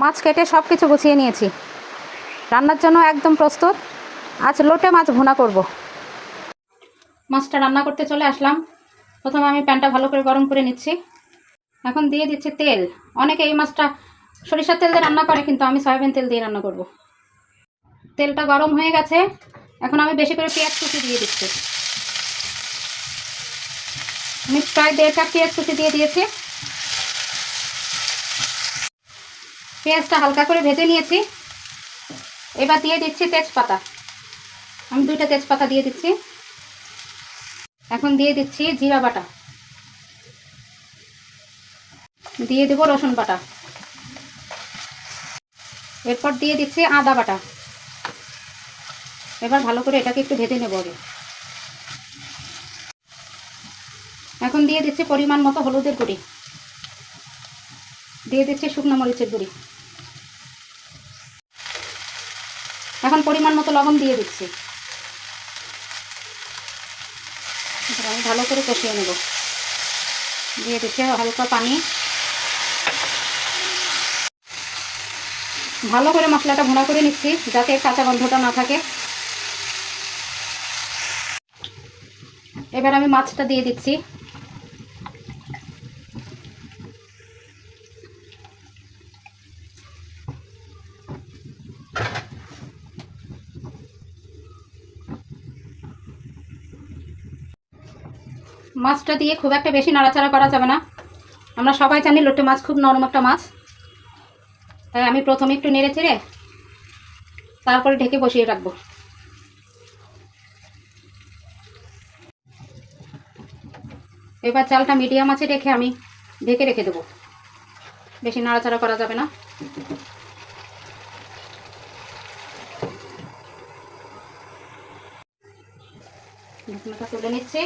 মাছ কেটে সব কিছু গুছিয়ে নিয়েছি। রান্নার জন্য একদম প্রস্তুত। আজ লোটে মাছ ভুনা করব। মাছটা রান্না করতে চলে আসলাম। প্রথমে আমি প্যানটা ভালো করে গরম করে নিচ্ছি। এখন দিয়ে দিচ্ছি তেল। অনেকে এই মাছটা সরিষার তেল দিয়ে রান্না করে, কিন্তু আমি সয়াবিন তেল দিয়ে রান্না করব। তেলটা গরম হয়ে গেছে। এখন আমি বেশি করে পেঁয়াজ কুচি দিয়ে দিচ্ছি। আমি প্রায় দেড় কাপ পেঁয়াজ কুচি দিয়ে দিয়েছি। পেঁয়াজটা হালকা করে ভেজে নিয়েছি। এবার দিয়ে দিচ্ছি তেজপাতা। আমি দুইটা তেজপাতা দিয়ে দিচ্ছি। এখন দিয়ে দিচ্ছি জিরা বাটা। দিয়ে দেবো রসুন বাটা। এরপর দিয়ে দিচ্ছি আদা বাটা। এবার ভালো করে এটাকে একটু ভেজে নেব আগে। এখন দিয়ে দিচ্ছি পরিমাণ মতো হলুদের গুঁড়ি। দিয়ে দিচ্ছি শুকনো মরিচের গুঁড়ি। এখন পরিমাণ মতো লবণ দিয়ে দিচ্ছি। আমি ভালো করে কষিয়ে নেব। দিয়ে দিচ্ছি হালকা পানি। ভালো করে মশলাটা ভুনা করে নিচ্ছি, যাতে কাঁচা গন্ধটা না থাকে। এবার আমি মাছটা দিয়ে দিচ্ছি। মাছটা দিয়ে খুব একটা বেশি নাড়াচাড়া করা যাবে না। আমরা সবাই জানি লোটে মাছ খুব নরম একটা মাছ। তাই আমি প্রথমে একটু নেড়ে চেড়ে তারপরে ঢেকে বসিয়ে রাখব। এবার চালটা মিডিয়াম আছে রেখে আমি ঢেকে রেখে দেবো। বেশি নাড়াচাড়া করা যাবে না। তুলে নিচ্ছি।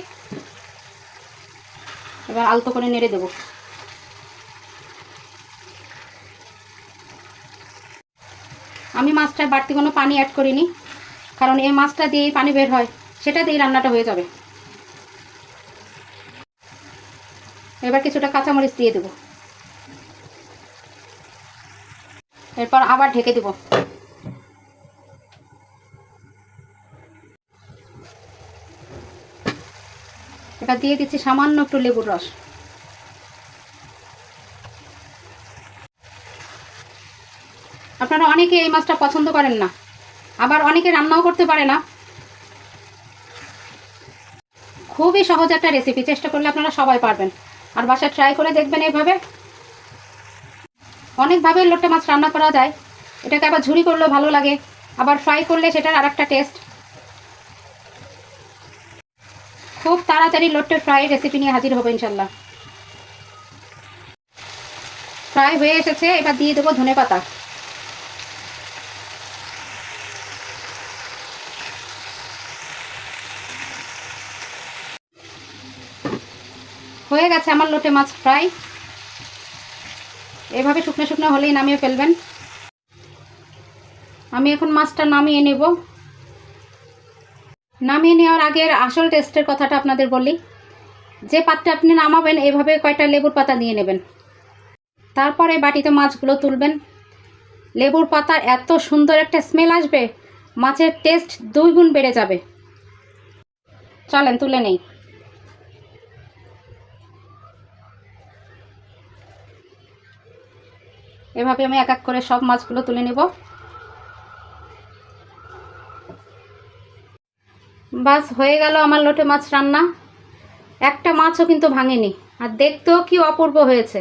এবার আলতো করে নেড়ে দেবো। আমি মাছটায় বাড়তি কোনো পানি অ্যাড করিনি, কারণ এই মাছটা দিয়েই পানি বের হয়, সেটা দিয়েই রান্নাটা হয়ে যাবে। এবার কিছুটা কাঁচামরিচ দিয়ে দেবো। এরপর আবার ঢেকে দেবো। এটা দিয়ে দিচ্ছি সামান্য একটু লেবুর রস। আপনারা অনেকে এই মাছটা পছন্দ করেন না। আবার অনেকে রান্নাও করতে পারে না। খুবই সহজ একটা রেসিপি চেষ্টা করলে আপনারা সবাই পারবেন। আর বাসায় ট্রাই করে দেখবেন এইভাবে। অনেকভাবে লোটে মাছ রান্না করা যায়। এটাকে আবার ঝুরি করলেও ভালো লাগে। আবার ফ্রাই করলে সেটার আর একটা টেস্ট খুব তাড়াতাড়ি লোটে ফ্রাই রেসিপি নিয়ে হাজির হবে ইনশাল্লাহ ফ্রাই হয়ে এসেছে, এবার দিয়ে দেবো ধনে পাতা। হয়ে গেছে আমার লোটে মাছ ফ্রাই। এভাবে শুকনো শুকনো হলেই নামিয়ে ফেলবেন। আমি এখন মাছটা নামিয়ে নেব। নামিয়ে নেওয়ার আগের আসল টেস্টের কথাটা আপনাদের বলি। যে পাত্রে আপনি নামাবেন, এভাবে কয়টা লেবুর পাতা নিয়ে নেবেন। তারপরে বাটিতে মাছগুলো তুলবেন। লেবুর পাতার এত সুন্দর একটা স্মেল আসবে, মাছের টেস্ট দুই গুণ বেড়ে যাবে। চলেন, তুলে নেই। এভাবে আমি এক এক করে সব মাছগুলো তুলে নেব। বাস হয়ে গেল আমার লোটে মাছ রান্না। একটা মাছও কিন্তু ভাঙেনি। আর দেখতেও কি অপূর্ব হয়েছে।